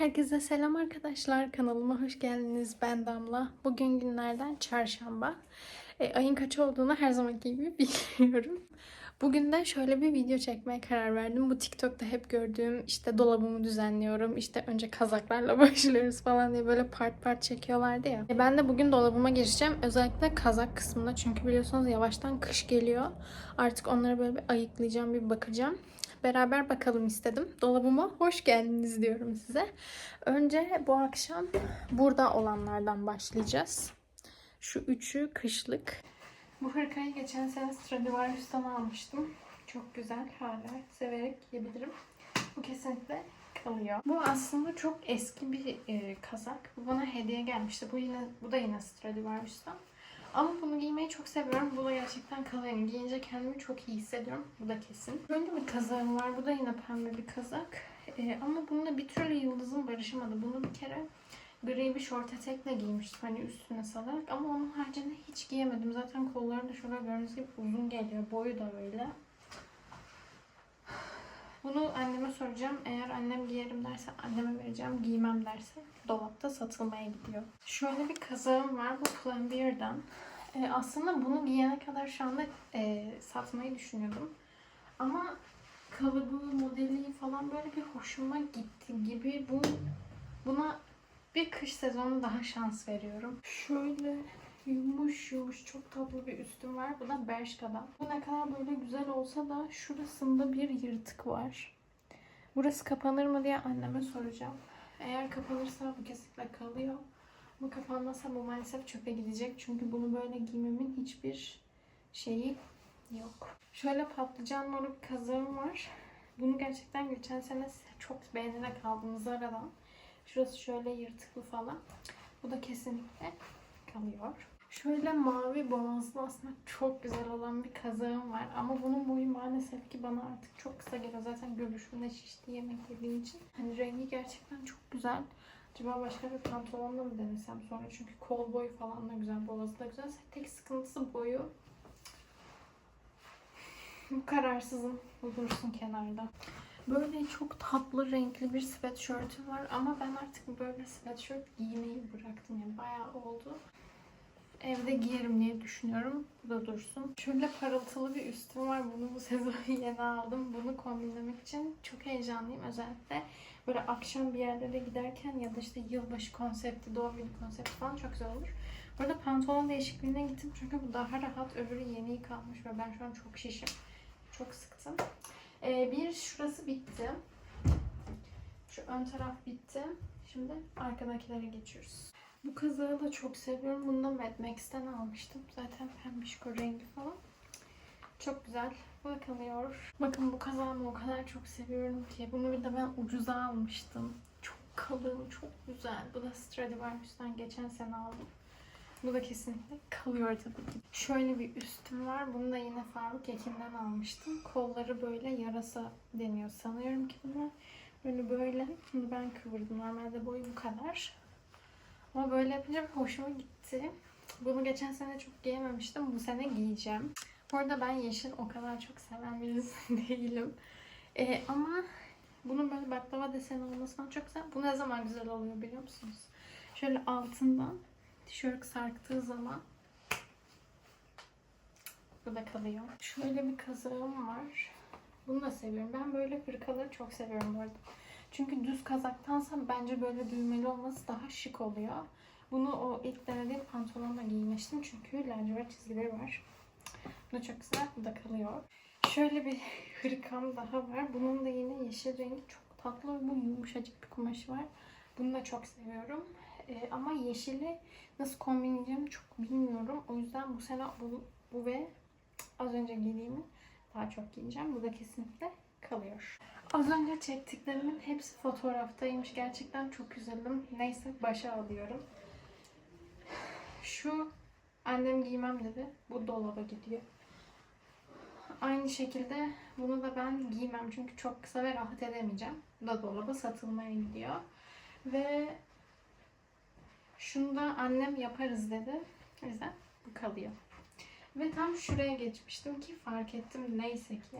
Herkese selam arkadaşlar. Kanalıma hoş geldiniz. Ben Damla. Bugün günlerden çarşamba. E, ayın kaç olduğunu her zamanki gibi bilmiyorum. Bugün de şöyle bir video çekmeye karar verdim. Bu TikTok'ta hep gördüğüm işte dolabımı düzenliyorum. İşte önce kazaklarla başlıyoruz falan diye böyle part part çekiyorlardı ya. E, ben de bugün dolabıma gireceğim. Özellikle kazak kısmında. Çünkü biliyorsunuz yavaştan kış geliyor. Artık onları böyle bir ayıklayacağım, bir bakacağım beraber bakalım istedim. Dolabıma hoş geldiniz diyorum size. Önce bu akşam burada olanlardan başlayacağız. Şu üçü kışlık. Bu hırkayı geçen sene Stradivarius'tan almıştım. Çok güzel hala severek giyebilirim. Bu kesinlikle kalıyor. Bu aslında çok eski bir e, kazak. Bu bana hediye gelmişti. Bu yine bu da yine Stradivarius'tan. Ama bunu giymeyi çok seviyorum. Bu da gerçekten. Yani giyince kendimi çok iyi hissediyorum. Bu da kesin. Böyle bir kazağım var. Bu da yine pembe bir kazak. Ee, ama bununla bir türlü yıldızım barışamadı. Bunu bir kere gri bir şort etekle giymiştim. Hani üstüne salarak. Ama onun haricinde hiç giyemedim. Zaten kolları da şöyle gördüğünüz gibi uzun geliyor. Boyu da öyle. Bunu anneme soracağım. Eğer annem giyerim derse anneme vereceğim. Giymem derse dolapta satılmaya gidiyor. Şöyle bir kazağım var. Bu Pull&Bear'dan. Ee, aslında bunu giyene kadar şu anda e, satmayı düşünüyordum. Ama kalıbı, modeli falan böyle bir hoşuma gitti gibi. Bu buna bir kış sezonu daha şans veriyorum. Şöyle yumuş yumuş çok tatlı bir üstüm var. Bu da Bershka'dan. Bu ne kadar böyle güzel olsa da şurasında bir yırtık var. Burası kapanır mı diye anneme soracağım. Eğer kapanırsa bu kesinlikle kalıyor. Ama kapanmazsa bu maalesef çöpe gidecek. Çünkü bunu böyle giymemin hiçbir şeyi yok. Şöyle patlıcan moru bir kazağım var. Bunu gerçekten geçen sene çok beğenerek aldım Zara'dan. Şurası şöyle yırtıklı falan. Bu da kesinlikle kalıyor. Şöyle mavi boğazlı aslında çok güzel olan bir kazağım var. Ama bunun boyu maalesef ki bana artık çok kısa geliyor. Zaten göbüşümde şişti yemek yediğim için. Hani rengi gerçekten çok güzel. Acaba başka bir pantolonla mı denesem sonra? Çünkü kol boyu falan da güzel, boğazı da güzel. Tek sıkıntısı boyu. Kararsızım. Bu dursun kenarda. Böyle çok tatlı renkli bir sweatshirt'üm var ama ben artık böyle sweatshirt giymeyi bıraktım yani bayağı oldu. Evde giyerim diye düşünüyorum. Bu da dursun. Şöyle parıltılı bir üstüm var. Bunu bu sezon yeni aldım. Bunu kombinlemek için çok heyecanlıyım. Özellikle böyle akşam bir yerlere giderken ya da işte yılbaşı konsepti, doğum günü konsepti falan çok güzel olur. Burada pantolon değişikliğine gittim çünkü bu daha rahat. Öbürü yeni yıkanmış ve ben şu an çok şişim. Çok sıktım. Ee, bir şurası bitti. Şu ön taraf bitti. Şimdi arkadakilere geçiyoruz. Bu kazağı da çok seviyorum. Bunu da Mad Max'ten almıştım. Zaten pembişko rengi falan. Çok güzel. Kalıyor. Bakın bu kazağımı o kadar çok seviyorum ki. Bunu bir de ben ucuza almıştım. Çok kalın, çok güzel. Bu da Stradivarius'tan geçen sene aldım. Bu da kesinlikle kalıyor tabii ki. Şöyle bir üstüm var. Bunu da yine Faruk Ekim'den almıştım. Kolları böyle yarasa deniyor sanıyorum ki buna. Böyle böyle. Bunu ben kıvırdım. Normalde boyu bu kadar. Ama böyle yapınca bir hoşuma gitti. Bunu geçen sene çok giyememiştim. Bu sene giyeceğim. Bu arada ben yeşil o kadar çok seven birisi değilim. Ee, ama bunun böyle baklava deseni olması falan çok güzel. Bu ne zaman güzel oluyor biliyor musunuz? Şöyle altından tişört sarktığı zaman bu da kalıyor. Şöyle bir kazağım var. Bunu da seviyorum. Ben böyle hırkaları çok seviyorum bu arada. Çünkü düz kazaktansa bence böyle düğmeli olması daha şık oluyor. Bunu o ilk denediğim pantolonla giymiştim. Çünkü lacivert çizgileri var. Bu çok güzel. Da kalıyor. Şöyle bir hırkam daha var. Bunun da yine yeşil rengi çok tatlı ve bu yumuşacık bir kumaşı var. Bunu da çok seviyorum. Ee, ama yeşili nasıl kombinleyeceğimi çok bilmiyorum. O yüzden bu sene bu, bu ve az önce giydiğimi daha çok giyeceğim. Bu da kesinlikle kalıyor. Az önce çektiklerimin hepsi fotoğraftaymış. Gerçekten çok üzüldüm. Neyse başa alıyorum. Şu annem giymem dedi. Bu dolaba gidiyor. Aynı şekilde bunu da ben giymem çünkü çok kısa ve rahat edemeyeceğim. Bu da dolaba satılmaya gidiyor. Ve şunu da annem yaparız dedi. O yüzden bu kalıyor. Ve tam şuraya geçmiştim ki fark ettim neyse ki.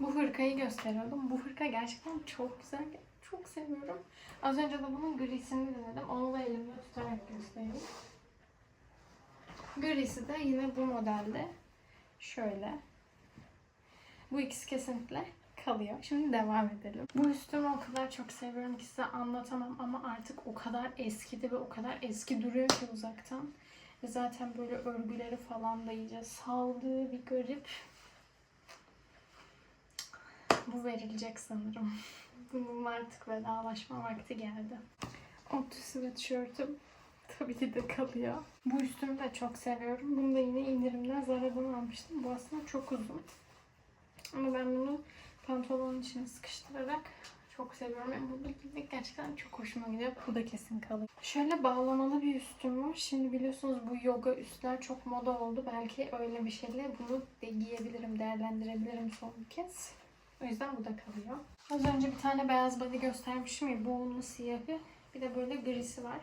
Bu hırkayı gösteriyordum. Bu hırka gerçekten çok güzel. Çok seviyorum. Az önce de bunun grisini denedim. Onu da elimde tutarak göstereyim. Grisi de yine bu modelde. Şöyle. Bu ikisi kesinlikle kalıyor. Şimdi devam edelim. Bu üstümü o kadar çok seviyorum ki size anlatamam ama artık o kadar eskidi ve o kadar eski duruyor ki uzaktan. Zaten böyle örgüleri falan da iyice saldığı bir garip. Bu verilecek sanırım. Bunun artık vedalaşma vakti geldi. Ottu sweatshirt'üm tabii ki de kalıyor. Bu üstümü de çok seviyorum. Bunu da yine indirimden Zara'dan almıştım. Bu aslında çok uzun. Ama ben bunu pantolonun içine sıkıştırarak çok seviyorum. Yani burada giymek gerçekten çok hoşuma gidiyor. Bu da kesin kalıyor. Şöyle bağlamalı bir üstüm var. Şimdi biliyorsunuz bu yoga üstler çok moda oldu. Belki öyle bir şeyle bunu de giyebilirim, değerlendirebilirim son bir kez. O yüzden bu da kalıyor. Az önce bir tane beyaz body göstermişim ya. Onun siyahı. Bir de böyle grisi var.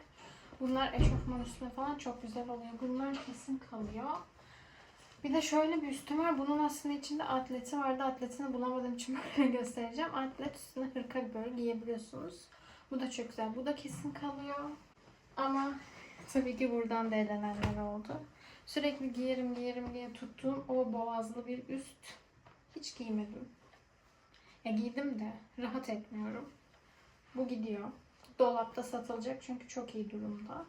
Bunlar eşofman üstüne falan çok güzel oluyor. Bunlar kesin kalıyor. Bir de şöyle bir üstüm var. Bunun aslında içinde atleti vardı. Atletini bulamadığım için böyle göstereceğim. Atlet üstüne hırka böyle giyebiliyorsunuz. Bu da çok güzel. Bu da kesin kalıyor. Ama tabii ki buradan da elenenler oldu. Sürekli giyerim giyerim diye tuttuğum o boğazlı bir üst hiç giymedim. Ya giydim de rahat etmiyorum. Bu gidiyor. Dolapta satılacak çünkü çok iyi durumda.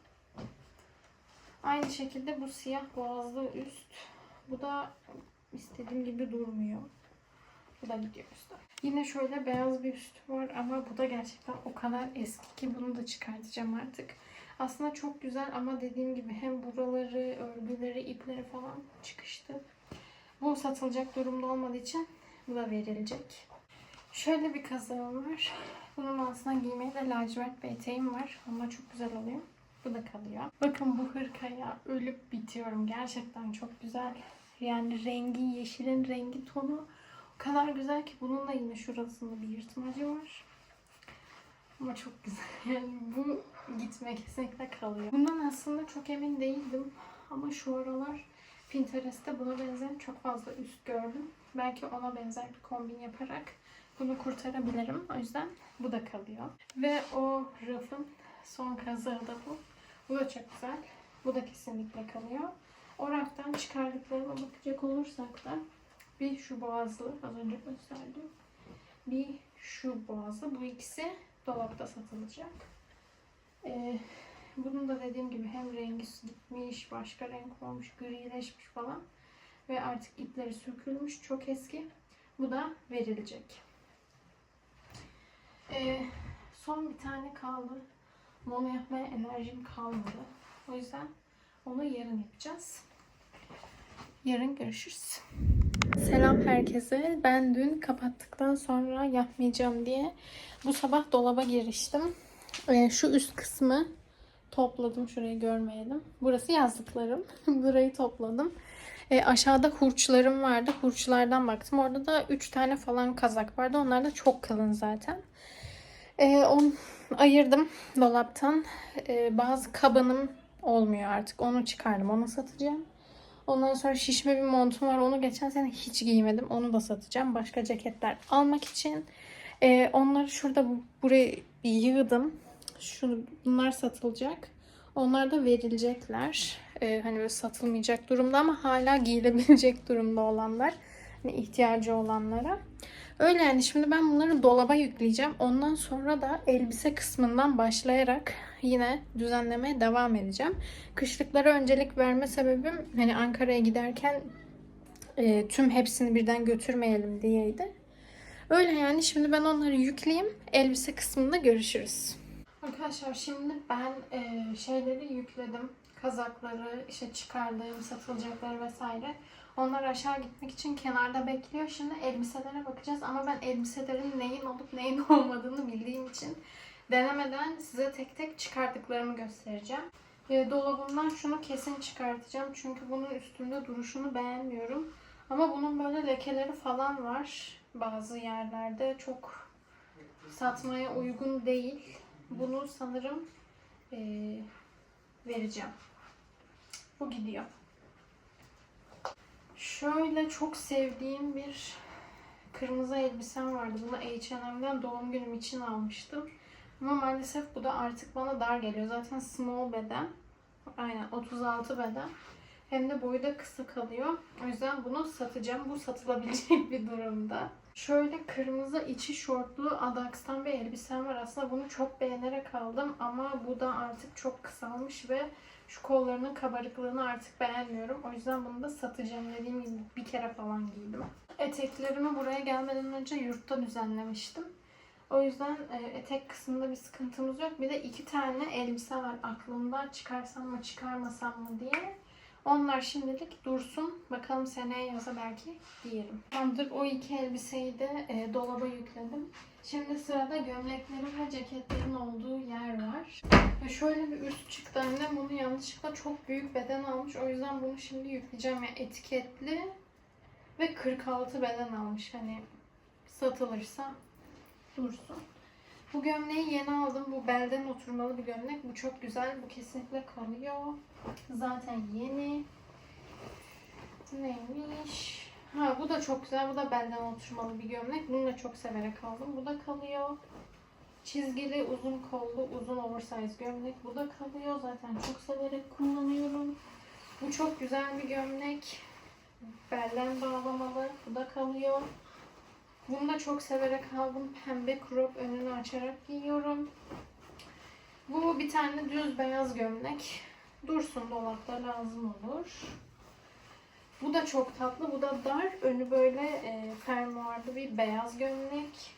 Aynı şekilde bu siyah boğazlı üst. Bu da istediğim gibi durmuyor. Bu da gidiyor üstü. Yine şöyle beyaz bir üst var ama bu da gerçekten o kadar eski ki bunu da çıkartacağım artık. Aslında çok güzel ama dediğim gibi hem buraları, örgüleri, ipleri falan çıkıştı. Bu satılacak durumda olmadığı için bu da verilecek. Şöyle bir kazağım var. Bunun altına giymeye de lacivert bir eteğim var. Ama çok güzel oluyor. Bu da kalıyor. Bakın bu hırkaya ölüp bitiyorum. Gerçekten çok güzel. Yani rengi, yeşilin rengi tonu o kadar güzel ki bunun da yine şurasında bir yırtmacı var. Ama çok güzel. Yani bu gitme kesinlikle kalıyor. Bundan aslında çok emin değildim. Ama şu aralar Pinterest'te buna benzeyen çok fazla üst gördüm. Belki ona benzer bir kombin yaparak bunu kurtarabilirim. O yüzden bu da kalıyor. Ve o rafın son kazağı da bu. Bu da çok güzel. Bu da kesinlikle kalıyor. O raftan çıkardıklarıma bakacak olursak da bir şu boğazlı az önce gösterdim. Bir şu boğazlı. Bu ikisi dolapta satılacak. Ee, bunun da dediğim gibi hem rengi gitmiş, başka renk olmuş, grileşmiş falan. Ve artık ipleri sökülmüş. Çok eski. Bu da verilecek. Ee, son bir tane kaldı. Onu yapmaya enerjim kalmadı. O yüzden onu yarın yapacağız. Yarın görüşürüz. Selam herkese. Ben dün kapattıktan sonra yapmayacağım diye bu sabah dolaba giriştim. Ee, şu üst kısmı topladım. Şurayı görmeyelim. Burası yazlıklarım. Burayı topladım. Ee, aşağıda hurçlarım vardı. Hurçlardan baktım. Orada da 3 tane falan kazak vardı. Onlar da çok kalın zaten. Ee, onu ayırdım dolaptan. Ee, bazı kabanım olmuyor artık. Onu çıkardım. Onu satacağım. Ondan sonra şişme bir montum var. Onu geçen sene hiç giymedim. Onu da satacağım. Başka ceketler almak için. Ee, onları şurada bu- buraya yığdım. Şu, bunlar satılacak. Onlar da verilecekler. Ee, hani böyle satılmayacak durumda ama hala giyilebilecek durumda olanlar. Hani ihtiyacı olanlara. Öyle yani şimdi ben bunları dolaba yükleyeceğim. Ondan sonra da elbise kısmından başlayarak yine düzenlemeye devam edeceğim. Kışlıklara öncelik verme sebebim hani Ankara'ya giderken e, tüm hepsini birden götürmeyelim diyeydi. Öyle yani şimdi ben onları yükleyeyim. Elbise kısmında görüşürüz. Arkadaşlar şimdi ben e, şeyleri yükledim. Kazakları, işte çıkardığım satılacakları vesaire. Onlar aşağı gitmek için kenarda bekliyor. Şimdi elbiselere bakacağız ama ben elbiselerin neyin olup neyin olmadığını bildiğim için denemeden size tek tek çıkardıklarımı göstereceğim. E, dolabımdan şunu kesin çıkartacağım çünkü bunun üstünde duruşunu beğenmiyorum. Ama bunun böyle lekeleri falan var bazı yerlerde. Çok satmaya uygun değil. Bunu sanırım e, vereceğim. Bu gidiyor. Şöyle çok sevdiğim bir kırmızı elbisem vardı. Bunu H&M'den doğum günüm için almıştım. Ama maalesef bu da artık bana dar geliyor. Zaten small beden. Aynen 36 beden. Hem de boyu da kısa kalıyor. O yüzden bunu satacağım. Bu satılabilecek bir durumda. Şöyle kırmızı içi şortlu Adax'tan bir elbisem var. Aslında bunu çok beğenerek aldım ama bu da artık çok kısalmış ve şu kollarının kabarıklığını artık beğenmiyorum. O yüzden bunu da satacağım. Dediğim gibi bir kere falan giydim. Eteklerimi buraya gelmeden önce yurtta düzenlemiştim. O yüzden e, etek kısmında bir sıkıntımız yok. Bir de iki tane elbise var aklımda. Çıkarsam mı çıkarmasam mı diye. Onlar şimdilik dursun. Bakalım seneye yaza belki giyerim. Tamamdır. O iki elbiseyi de e, dolaba yükledim. Şimdi sırada gömleklerim ve ceketlerin olduğu yer var. Ve şöyle bir üst çıktı annem. Bunu yanlışlıkla çok büyük beden almış. O yüzden bunu şimdi yükleyeceğim. Yani etiketli ve 46 beden almış. Hani satılırsa dursun. Bu gömleği yeni aldım. Bu belden oturmalı bir gömlek. Bu çok güzel. Bu kesinlikle kalıyor. Zaten yeni. Neymiş? Ha bu da çok güzel. Bu da belden oturmalı bir gömlek. Bunu da çok severek aldım. Bu da kalıyor. Çizgili, uzun kollu, uzun oversize gömlek. Bu da kalıyor. Zaten çok severek kullanıyorum. Bu çok güzel bir gömlek. Belden bağlamalı. Bu da kalıyor. Bunu da çok severek aldım. Pembe crop önünü açarak giyiyorum. Bu bir tane düz beyaz gömlek. Dursun dolapta lazım olur. Bu da çok tatlı. Bu da dar. Önü böyle e, fermuarlı bir beyaz gömlek.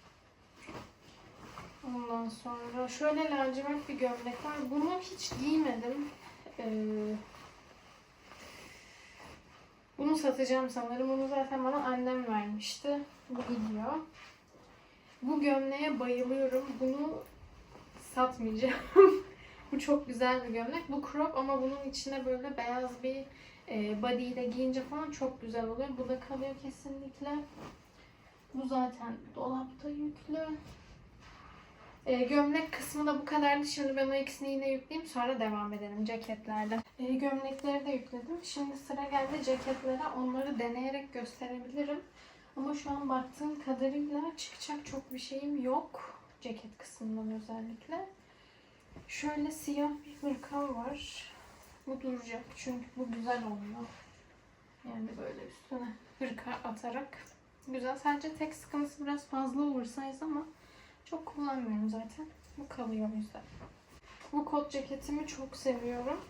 Ondan sonra şöyle lacivert bir gömlek var. Bunu hiç giymedim. Ee, bunu satacağım sanırım. Bunu zaten bana annem vermişti. Bu gidiyor. Bu gömleğe bayılıyorum. Bunu satmayacağım. bu çok güzel bir gömlek. Bu crop ama bunun içine böyle beyaz bir e, body ile giyince falan çok güzel oluyor. Bu da kalıyor kesinlikle. Bu zaten dolapta yüklü. E, gömlek kısmı da bu kadardı. Şimdi ben o ikisini yine yükleyeyim. Sonra devam edelim ceketlerle. E, gömlekleri de yükledim. Şimdi sıra geldi ceketlere. Onları deneyerek gösterebilirim. Ama şu an baktığım kadarıyla çıkacak çok bir şeyim yok. Ceket kısmından özellikle. Şöyle siyah bir hırkam var. Bu duracak çünkü bu güzel oluyor. Yani böyle üstüne hırka atarak. Güzel. Sadece tek sıkıntısı biraz fazla oversize ama çok kullanmıyorum zaten. Bu kalıyor yüzden. Bu kot ceketimi çok seviyorum.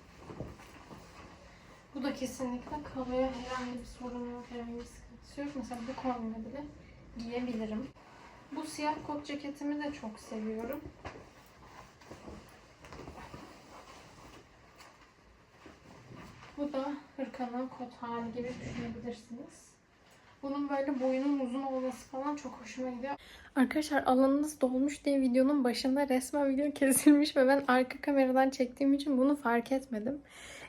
Bu da kesinlikle kalıyor. Herhangi bir sorun yok, herhangi bir sıkıntısı yok. Mesela bu kombine bile giyebilirim. Bu siyah kot ceketimi de çok seviyorum. Bu da hırkanın kot hali gibi düşünebilirsiniz. Bunun böyle boyunun uzun olması falan çok hoşuma gidiyor. Arkadaşlar alanınız dolmuş diye videonun başında resmen video kesilmiş ve ben arka kameradan çektiğim için bunu fark etmedim.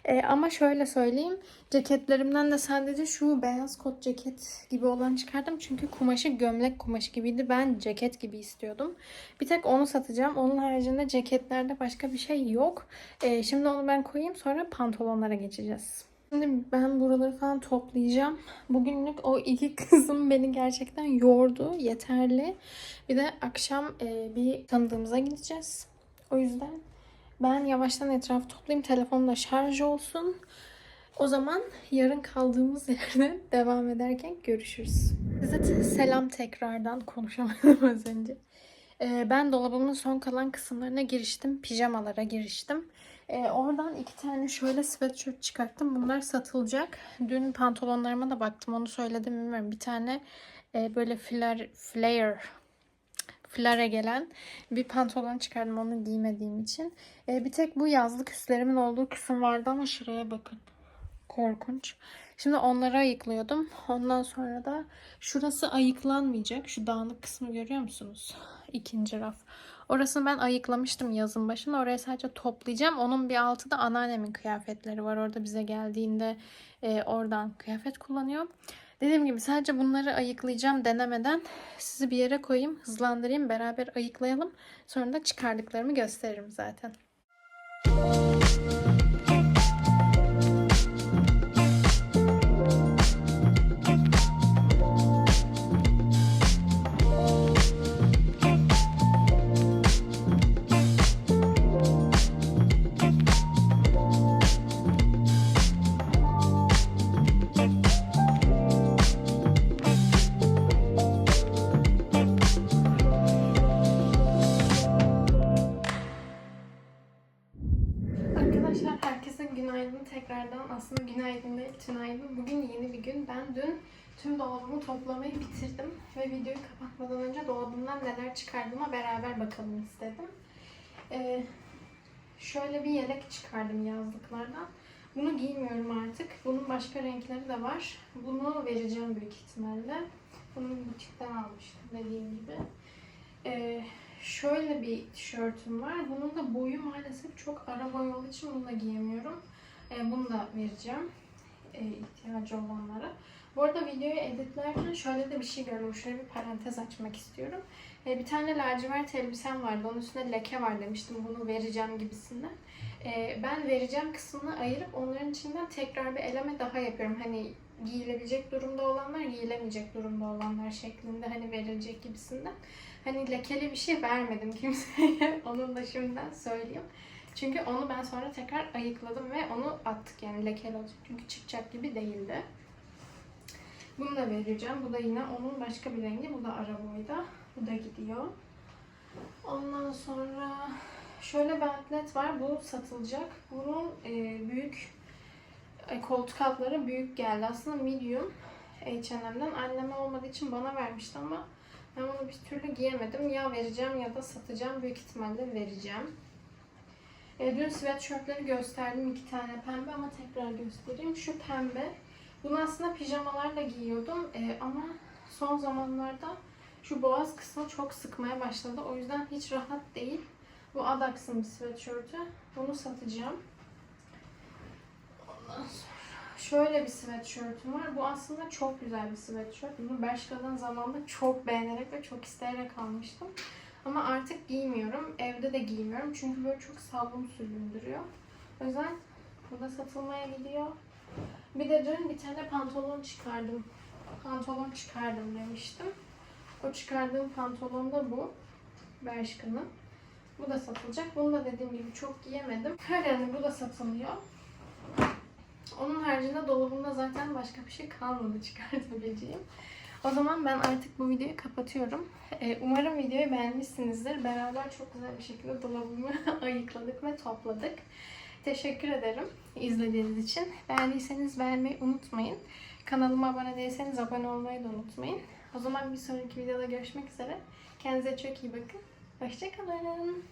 Ee, ama şöyle söyleyeyim. Ceketlerimden de sadece şu beyaz kot ceket gibi olanı çıkardım. Çünkü kumaşı gömlek kumaşı gibiydi. Ben ceket gibi istiyordum. Bir tek onu satacağım. Onun haricinde ceketlerde başka bir şey yok. Ee, şimdi onu ben koyayım. Sonra pantolonlara geçeceğiz. Şimdi ben buraları falan toplayacağım. Bugünlük o iki kızım beni gerçekten yordu. Yeterli. Bir de akşam e, bir tanıdığımıza gideceğiz. O yüzden ben yavaştan etrafı toplayayım. Telefonum da şarj olsun. O zaman yarın kaldığımız yerden devam ederken görüşürüz. Size selam tekrardan konuşamadım az önce. Ee, ben dolabımın son kalan kısımlarına giriştim. Pijamalara giriştim. Ee, oradan iki tane şöyle sweatshirt çıkarttım. Bunlar satılacak. Dün pantolonlarıma da baktım. Onu söyledim bilmiyorum. Bir tane e, böyle flare, flare flare gelen bir pantolon çıkardım onu giymediğim için. Ee, bir tek bu yazlık üstlerimin olduğu kısım vardı ama şuraya bakın. Korkunç. Şimdi onları ayıklıyordum. Ondan sonra da şurası ayıklanmayacak. Şu dağınık kısmı görüyor musunuz? İkinci raf. Orasını ben ayıklamıştım yazın başında. Oraya sadece toplayacağım. Onun bir altı da anneannemin kıyafetleri var. Orada bize geldiğinde e, oradan kıyafet kullanıyor. Dediğim gibi sadece bunları ayıklayacağım denemeden sizi bir yere koyayım, hızlandırayım, beraber ayıklayalım. Sonra da çıkardıklarımı gösteririm zaten. günaydın tekrardan. Aslında günaydın değil, tünaydın. Bugün yeni bir gün. Ben dün tüm dolabımı toplamayı bitirdim. Ve videoyu kapatmadan önce dolabımdan neler çıkardığıma beraber bakalım istedim. Ee, şöyle bir yelek çıkardım yazlıklardan. Bunu giymiyorum artık. Bunun başka renkleri de var. Bunu vereceğim büyük ihtimalle. Bunu butikten almıştım dediğim gibi. Ee, şöyle bir tişörtüm var. Bunun da boyu maalesef çok ara boy olduğu için bunu da giyemiyorum. Ee, bunu da vereceğim ee, ihtiyacı olanlara. Bu arada videoyu editlerken şöyle de bir şey gördüm. Şöyle bir parantez açmak istiyorum. Ee, bir tane lacivert elbisem vardı. Onun üstünde leke var demiştim. Bunu vereceğim gibisinden. Ee, ben vereceğim kısmını ayırıp onların içinden tekrar bir eleme daha yapıyorum. Hani giyilebilecek durumda olanlar, giyilemeyecek durumda olanlar şeklinde hani verilecek gibisinden. Hani lekeli bir şey vermedim kimseye. Onu da şimdiden söyleyeyim. Çünkü onu ben sonra tekrar ayıkladım ve onu attık yani lekeli olacak. Çünkü çıkacak gibi değildi. Bunu da vereceğim. Bu da yine onun başka bir rengi. Bu da ara boyda. Bu da gidiyor. Ondan sonra şöyle bir atlet var. Bu satılacak. Bunun e, büyük e, koltuk altları büyük geldi. Aslında medium H&M'den. Anneme olmadığı için bana vermişti ama ben bunu bir türlü giyemedim. Ya vereceğim ya da satacağım. Büyük ihtimalle vereceğim. E, dün sweatshirtleri gösterdim. iki tane pembe ama tekrar göstereyim. Şu pembe. Bunu aslında pijamalarla giyiyordum. E, ama son zamanlarda şu boğaz kısmı çok sıkmaya başladı. O yüzden hiç rahat değil. Bu Adax'ın bir sweatshirt'ü. Bunu satacağım. Ondan sonra şöyle bir sweatshirt'üm var. Bu aslında çok güzel bir sweatshirt. Bunu Bershka'dan zamanında çok beğenerek ve çok isteyerek almıştım. Ama artık giymiyorum. Evde de giymiyorum. Çünkü böyle çok salgın süründürüyor. O yüzden bu da satılmaya gidiyor. Bir de dün bir tane pantolon çıkardım. Pantolon çıkardım demiştim. O çıkardığım pantolon da bu. Bershka'nın. Bu da satılacak. Bunu da dediğim gibi çok giyemedim. Yani bu da satılıyor. Onun haricinde dolabımda zaten başka bir şey kalmadı çıkartabileceğim. O zaman ben artık bu videoyu kapatıyorum. Ee, umarım videoyu beğenmişsinizdir. Beraber çok güzel bir şekilde dolabımı ayıkladık ve topladık. Teşekkür ederim izlediğiniz için. Beğendiyseniz beğenmeyi unutmayın. Kanalıma abone değilseniz abone olmayı da unutmayın. O zaman bir sonraki videoda görüşmek üzere. Kendinize çok iyi bakın. Hoşçakalın.